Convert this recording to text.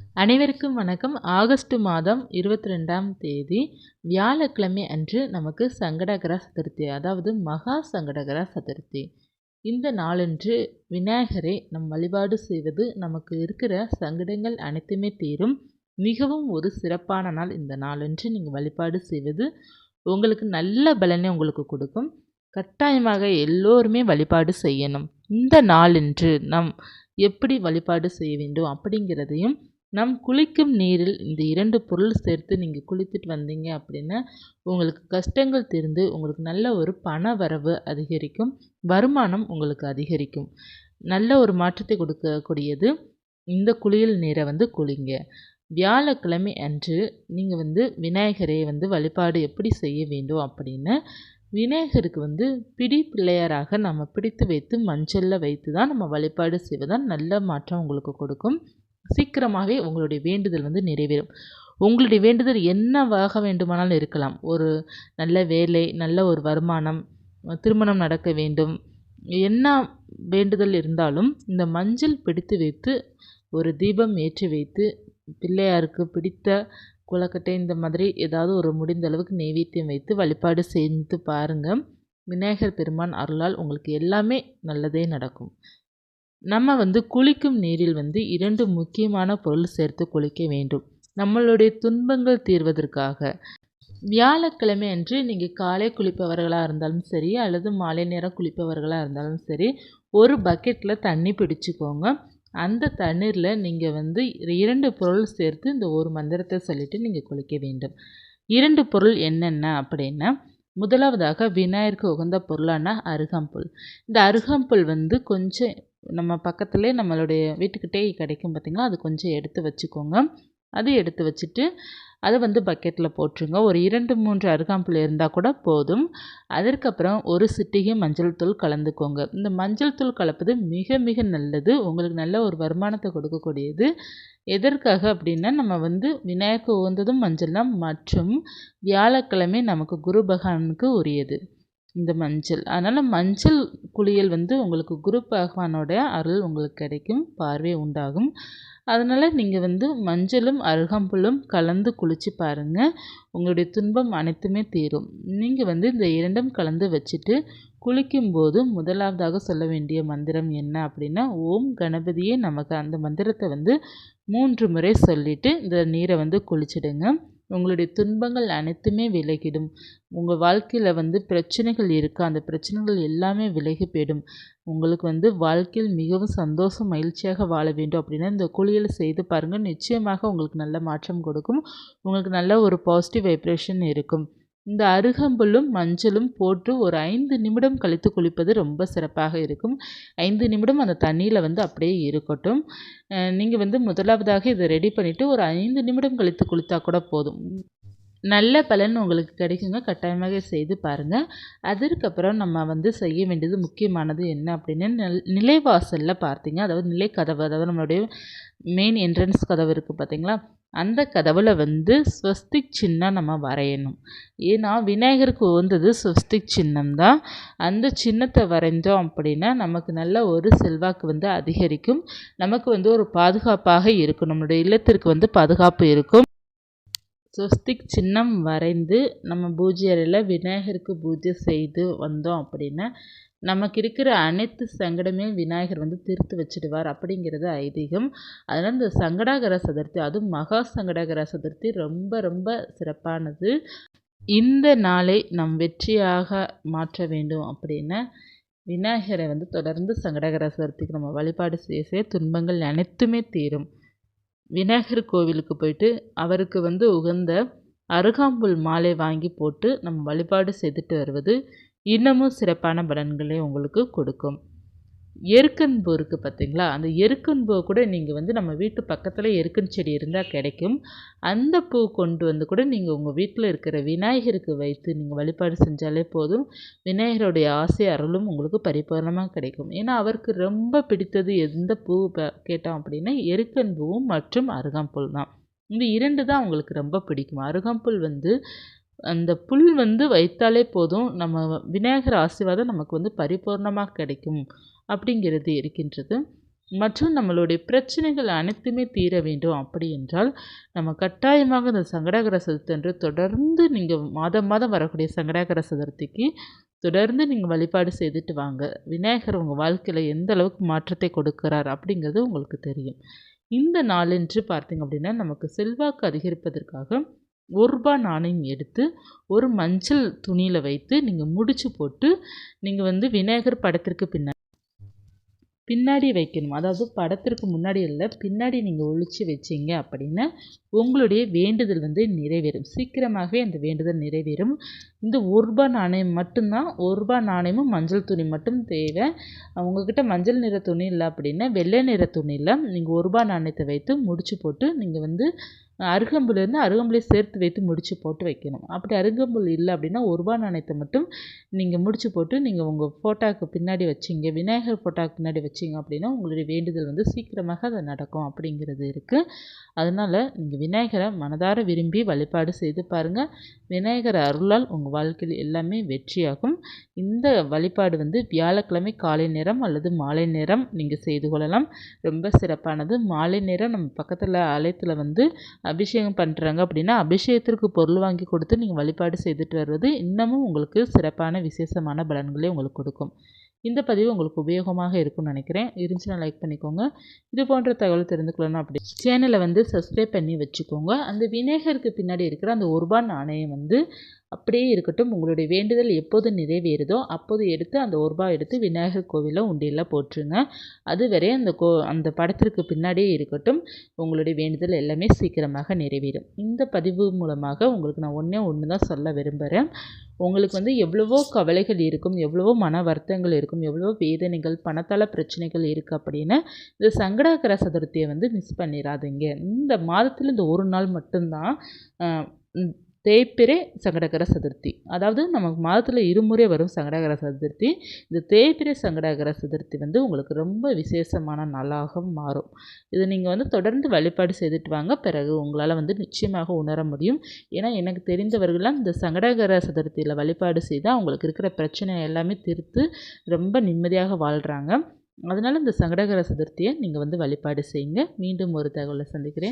அனைவருக்கும் வணக்கம். ஆகஸ்ட் மாதம் இருபத்தி ரெண்டாம் தேதி வியாழக்கிழமை அன்று நமக்கு சங்கடகர சதுர்த்தி அதாவது மகா சங்கடகர சதுர்த்தி. இந்த நாளன்று விநாயகரை நம் வழிபாடு செய்வது நமக்கு இருக்கிற சங்கடங்கள் அனைத்துமே தீரும். மிகவும் ஒரு சிறப்பான நாள் இந்த நாளன்று நீங்கள் வழிபாடு செய்வது உங்களுக்கு நல்ல பலனை உங்களுக்கு கொடுக்கும். கட்டாயமாக எல்லோருமே வழிபாடு செய்யணும். இந்த நாளன்று நம் எப்படி வழிபாடு செய்ய வேண்டும் அப்படிங்கிறதையும் நம் குளிக்கும் நீரில் இந்த இரண்டு பொருள் சேர்த்து நீங்கள் குளித்துட்டு வந்தீங்க அப்படின்னா உங்களுக்கு கஷ்டங்கள் தீர்ந்து உங்களுக்கு நல்ல ஒரு பண வரவு அதிகரிக்கும் வருமானம் உங்களுக்கு அதிகரிக்கும். நல்ல ஒரு மாற்றத்தை கொடுக்கக்கூடியது இந்த குளியல் நீரை வந்து குளிங்க. வியாழக்கிழமை அன்று நீங்கள் வந்து விநாயகரை வந்து வழிபாடு எப்படி செய்ய வேண்டும் அப்படின்னு விநாயகருக்கு வந்து பிடி பிள்ளையாராக நம்ம பிடித்து வைத்து மஞ்சளில் வைத்து தான் நம்ம வழிபாடு செய்வதால் நல்ல மாற்றம் உங்களுக்கு கொடுக்கும். சீக்கிரமாகவே உங்களுடைய வேண்டுதல் வந்து நிறைவேறும். உங்களுடைய வேண்டுதல் என்னவாக வேண்டுமானாலும் இருக்கலாம். ஒரு நல்ல வேலை நல்ல ஒரு வருமானம் திருமணம் நடக்க வேண்டும். என்ன வேண்டுதல் இருந்தாலும் இந்த மஞ்சள் பிடித்து வைத்து ஒரு தீபம் ஏற்றி வைத்து பிள்ளையாருக்கு பிடித்த குளக்கட்டை இந்த மாதிரி ஏதாவது ஒரு முடிந்த அளவுக்கு நெய்வேத்தியம் வைத்து வழிபாடு செய்து பாருங்கள் விநாயகர் பெருமான் அருளால் உங்களுக்கு எல்லாமே நல்லதே நடக்கும். நம்ம வந்து குளிக்கும் நீரில் வந்து இரண்டு முக்கியமான பொருள் சேர்த்து குளிக்க வேண்டும். நம்மளுடைய துன்பங்கள் தீர்வதற்காக. வியாழக்கிழமை அன்று நீங்கள் காலை குளிப்பவர்களாக இருந்தாலும் சரி அல்லது மாலை நேரம் குளிப்பவர்களாக இருந்தாலும் சரி ஒரு பக்கெட்டில் தண்ணி பிடிச்சிக்கோங்க. அந்த தண்ணீரில் நீங்கள் வந்து இரண்டு பொருள் சேர்த்து இந்த ஒரு மந்திரத்தை சொல்லிவிட்டு நீங்கள் குளிக்க வேண்டும். இரண்டு பொருள் என்னென்ன அப்படின்னா முதலாவதாக விநாயகருக்கு உகந்த பொருளான அருகம்புல். இந்த அருகம்புல் வந்து கொஞ்சம் நம்ம பக்கத்துலேயே நம்மளுடைய வீட்டுக்கிட்டே கிடைக்கும் பார்த்திங்களா? அது கொஞ்சம் எடுத்து வச்சுக்கோங்க. அது எடுத்து வச்சுட்டு அதை வந்து பக்கெட்டில் போட்டுருங்க. ஒரு இரண்டு மூன்று அருகாம்புல் இருந்தால் கூட போதும். அதற்கப்புறம் ஒரு சிட்டிகை மஞ்சள் தூள் கலந்துக்கோங்க. இந்த மஞ்சள் தூள் கலப்பது மிக மிக நல்லது. உங்களுக்கு நல்ல ஒரு வருமானத்தை கொடுக்கக்கூடியது. எதற்காக அப்படின்னா நம்ம வந்து விநாயகர் உகந்ததும் மஞ்சள் தான் மற்றும் வியாழக்கிழமை நமக்கு குரு பகவானுக்கு உரியது. இந்த மஞ்சள். அதனால் மஞ்சள் குளியல் வந்து உங்களுக்கு குரு பகவானோட அருள் உங்களுக்கு கிடைக்கும் பார்வை உண்டாகும். அதனால் நீங்கள் வந்து மஞ்சளும் அருகம்புல்லும் கலந்து குளித்து பாருங்கள் உங்களுடைய துன்பம் அனைத்துமே தீரும். நீங்கள் வந்து இந்த இரண்டும் கலந்து வச்சுட்டு குளிக்கும்போது முதலாவதாக சொல்ல வேண்டிய மந்திரம் என்ன அப்படின்னா ஓம் கணபதியே நமக்கு அந்த மந்திரத்தை வந்து மூன்று முறை சொல்லிவிட்டு இந்த நீரை வந்து குளிச்சிடுங்க. உங்களுடைய துன்பங்கள் அனைத்துமே விலகிடும். உங்கள் வாழ்க்கையில் வந்து பிரச்சனைகள் இருக்குது அந்த பிரச்சனைகள் எல்லாமே விலகி போயிடும். உங்களுக்கு வந்து வாழ்க்கையில் மிகவும் சந்தோஷம் மகிழ்ச்சியாக வாழ வேண்டும் அப்படின்னா இந்த குளியல் செய்து பாருங்கள் நிச்சயமாக உங்களுக்கு நல்ல மாற்றம் கொடுக்கும். உங்களுக்கு நல்ல ஒரு பாசிட்டிவ் வைப்ரேஷன் இருக்கும். இந்த அருகம்புல்லும் மஞ்சளும் போட்டு ஒரு ஐந்து நிமிடம் கழித்து குளிப்பது ரொம்ப சிறப்பாக இருக்கும். ஐந்து நிமிடம் அந்த தண்ணியில் வந்து அப்படியே இருக்கட்டும். நீங்கள் வந்து முதலாவதாக இதை ரெடி பண்ணிவிட்டு ஒரு ஐந்து நிமிடம் கழித்து குளித்தா கூட போதும். நல்ல பலன் உங்களுக்கு கிடைக்குங்க. கட்டாயமாக செய்து பாருங்கள் அதற்கப்புறம் நம்ம வந்து செய்ய வேண்டியது முக்கியமானது என்ன அப்படின்னா நல் நிலைவாசலில் பார்த்தீங்க. அதாவது நிலை கதவு அதாவது நம்மளுடைய மெயின் என்ட்ரன்ஸ் கதவு இருக்குது பார்த்தீங்களா? அந்த கதவில் வந்து ஸ்வஸ்திக் சின்னம் நம்ம வரையணும். ஏன்னா விநாயகருக்கு உகந்தது ஸ்வஸ்திக் சின்னம் தான் அந்த சின்னத்தை வரைஞ்சோம் அப்படின்னா நமக்கு நல்ல ஒரு செல்வாக்கு வந்து அதிகரிக்கும். நமக்கு வந்து ஒரு பாதுகாப்பாக இருக்கும் நம்மளுடைய இல்லத்திற்கு வந்து பாதுகாப்பு இருக்கும். ஸ்வஸ்திக் சின்னம் வரைந்து நம்ம பூஜை அறையில் விநாயகருக்கு பூஜை செய்து வந்தோம் அப்படின்னா நமக்கு இருக்கிற அனைத்து சங்கடமே விநாயகர் வந்து தீர்த்து வச்சிடுவார் அப்படிங்கிறது ஐதீகம். அதனால் இந்த சங்கடாகர சதுர்த்தி அதுவும் மகா சங்கடாகர சதுர்த்தி ரொம்ப ரொம்ப சிறப்பானது. இந்த நாளை நம் வெற்றியாக மாற்ற வேண்டும் அப்படின்னா விநாயகரை வந்து தொடர்ந்து சங்கடகர சதுர்த்திக்கு நம்ம வழிபாடு செய்ய செய்ய துன்பங்கள் அனைத்துமே தீரும். விநாயகர் கோவிலுக்கு போயிட்டு அவருக்கு வந்து உகந்த அருகாம்புல் மாலை வாங்கி போட்டு நம்ம வழிபாடு செய்துட்டு வருவது இன்னமும் சிறப்பான பலன்களை உங்களுக்கு கொடுக்கும். எருக்கன்பு இருக்குது பார்த்தீங்களா அந்த எருக்கன்பூ கூட நீங்கள் வந்து நம்ம வீட்டு பக்கத்தில் எருக்கன் செடி இருந்தால் கிடைக்கும். அந்த பூ கொண்டு வந்து கூட நீங்கள் உங்கள் வீட்டில் இருக்கிற விநாயகருக்கு வைத்து நீங்கள் வழிபாடு செஞ்சாலே போதும். விநாயகருடைய ஆசை அருளும் உங்களுக்கு பரிபூர்ணமாக கிடைக்கும். ஏன்னா அவருக்கு ரொம்ப பிடித்தது எந்த பூ கேட்டோம் அப்படின்னா எருக்கன்பூவும் மற்றும் அருகம்புல் தான். இந்த இரண்டு தான் உங்களுக்கு ரொம்ப பிடிக்கும். அருகம்புல் வந்து அந்த புல் வந்து வைத்தாலே போதும். நம்ம விநாயகர் ஆசீர்வாதம் நமக்கு வந்து பரிபூர்ணமாக கிடைக்கும். அப்படிங்கிறது இருக்கின்றது. மற்றும் நம்மளுடைய பிரச்சனைகள் அனைத்துமே தீர வேண்டும். அப்படி என்றால் நம்ம கட்டாயமாக இந்த சங்கடாகர சதுர்த்தன்று தொடர்ந்து நீங்கள் மாதம் மாதம் வரக்கூடிய சங்கடாகர சதுர்த்திக்கு தொடர்ந்து நீங்கள் வழிபாடு செய்துட்டு வாங்க. விநாயகர் உங்கள் வாழ்க்கையில் எந்த அளவுக்கு மாற்றத்தை கொடுக்கிறார் அப்படிங்கிறது உங்களுக்கு தெரியும். இந்த நாளென்று பார்த்திங்க அப்படின்னா நமக்கு செல்வாக்கு அதிகரிப்பதற்காக ஒரு ரூபா நாணயம் எடுத்து ஒரு மஞ்சள் துணியில் வைத்து நீங்கள் முடிச்சு போட்டு நீங்கள் வந்து விநாயகர் படத்திற்கு பின்னாடி பின்னாடி வைக்கணும். அதாவது படத்திற்கு முன்னாடி இல்லை பின்னாடி நீங்கள் ஒழிச்சு வச்சிங்க அப்படின்னா உங்களுடைய வேண்டுதல் வந்து நிறைவேறும். சீக்கிரமாகவே அந்த வேண்டுதல் நிறைவேறும். இந்த ஒரு ரூபா நாணயம் மட்டும்தான் ஒரு ரூபா நாணயமும் மஞ்சள் துணி மட்டும் தேவை. உங்ககிட்ட மஞ்சள் நிற துணி இல்லை அப்படின்னா வெள்ளை நிற துணியில் நீங்கள் ஒரு ரூபா நாணயத்தை வைத்து முடிச்சு போட்டு நீங்கள் வந்து அருகம்புல் இருந்தால் அருகம்புலை சேர்த்து வைத்து முடிச்சு போட்டு வைக்கணும். அப்படி அருகம்புல் இல்லை அப்படின்னா ஒரு ரூபா நாணயத்தை மட்டும் நீங்கள் முடிச்சு போட்டு நீங்கள் உங்கள் ஃபோட்டோவுக்கு பின்னாடி வச்சிங்க விநாயகர் ஃபோட்டோவுக்கு பின்னாடி வச்சிங்க அப்படின்னா உங்களுடைய வேண்டுதல் வந்து சீக்கிரமாக அது நடக்கும் அப்படிங்கிறது இருக்குது அதனால் நீங்கள் விநாயகரை மனதார விரும்பி வழிபாடு செய்து பாருங்கள் விநாயகர் அருளால் உங்கள் வாழ்க்கையில் எல்லாமே வெற்றியாகும். இந்த வழிபாடு வந்து வியாழக்கிழமை காலை நேரம் அல்லது மாலை நேரம் நீங்கள் செய்து கொள்ளலாம். ரொம்ப சிறப்பானது. மாலை நேரம் நம்ம பக்கத்தில் ஆலயத்தில் வந்து அபிஷேகம் பண்ணுறாங்க அப்படின்னா அபிஷேகத்திற்கு பொருள் வாங்கி கொடுத்து நீங்கள் வழிபாடு செய்துட்டு வர்றது இன்னமும் உங்களுக்கு சிறப்பான விசேஷமான பலன்களை உங்களுக்கு கொடுக்கும். இந்த பதிவு உங்களுக்கு உபயோகமாக இருக்கும்னு நினைக்கிறேன். இருந்துச்சுன்னா லைக் பண்ணிக்கோங்க. இது போன்ற தகவல் தெரிந்துக்கொள்ளணும் அப்படி சேனலை வந்து சப்ஸ்கிரைப் பண்ணி வச்சுக்கோங்க. அந்த விநாயகருக்கு பின்னாடி இருக்கிற அந்த ஒரு ரூபாய் நாணயம் வந்து அப்படியே இருக்கட்டும். உங்களுடைய வேண்டுதல் எப்போது நிறைவேறுதோ அப்போது எடுத்து அந்த ஒரு ரூபாய் எடுத்து விநாயகர் கோவிலில் உண்டியில் போட்டுருங்க. அதுவரை அந்த கோ அந்த படத்திற்கு பின்னாடியே இருக்கட்டும். உங்களுடைய வேண்டுதல் எல்லாமே சீக்கிரமாக நிறைவேறும். இந்த பதிவு மூலமாக உங்களுக்கு நான் ஒன்றே ஒன்று தான் சொல்ல விரும்புகிறேன் உங்களுக்கு வந்து எவ்வளவோ கவலைகள் இருக்கும் எவ்வளவோ மன வருத்தங்கள் இருக்கும். எவ்வளோ வேதனைகள் பணத்தால் பிரச்சனைகள் இருக்குது அப்படின்னு இந்த சங்கடாகர சதுர்த்தியை வந்து மிஸ் பண்ணிடாதீங்க இந்த மாதத்தில் இந்த ஒரு நாள் மட்டும்தான் தேய்பிறை சங்கடகர சதுர்த்தி. அதாவது நமக்கு மாதத்தில் இருமுறை வரும் சங்கடகர சதுர்த்தி. இந்த தேய்பிறை சங்கடகர சதுர்த்தி வந்து உங்களுக்கு ரொம்ப விசேஷமான நாளாக மாறும். இது நீங்கள் வந்து தொடர்ந்து வழிபாடு செய்துட்டு வாங்க. பிறகு உங்களால் வந்து நிச்சயமாக உணர முடியும். ஏன்னா எனக்கு தெரிந்தவர்கள்லாம் இந்த சங்கடகர சதுர்த்தியில் வழிபாடு செய்தால் அவங்களுக்கு இருக்கிற பிரச்சனை எல்லாமே தீர்த்து ரொம்ப நிம்மதியாக வாழ்கிறாங்க அதனால் இந்த சங்கடகர சதுர்த்தியை நீங்கள் வந்து வழிபாடு செய்யுங்க. மீண்டும் ஒரு தகவலை சந்திக்கிறேன்.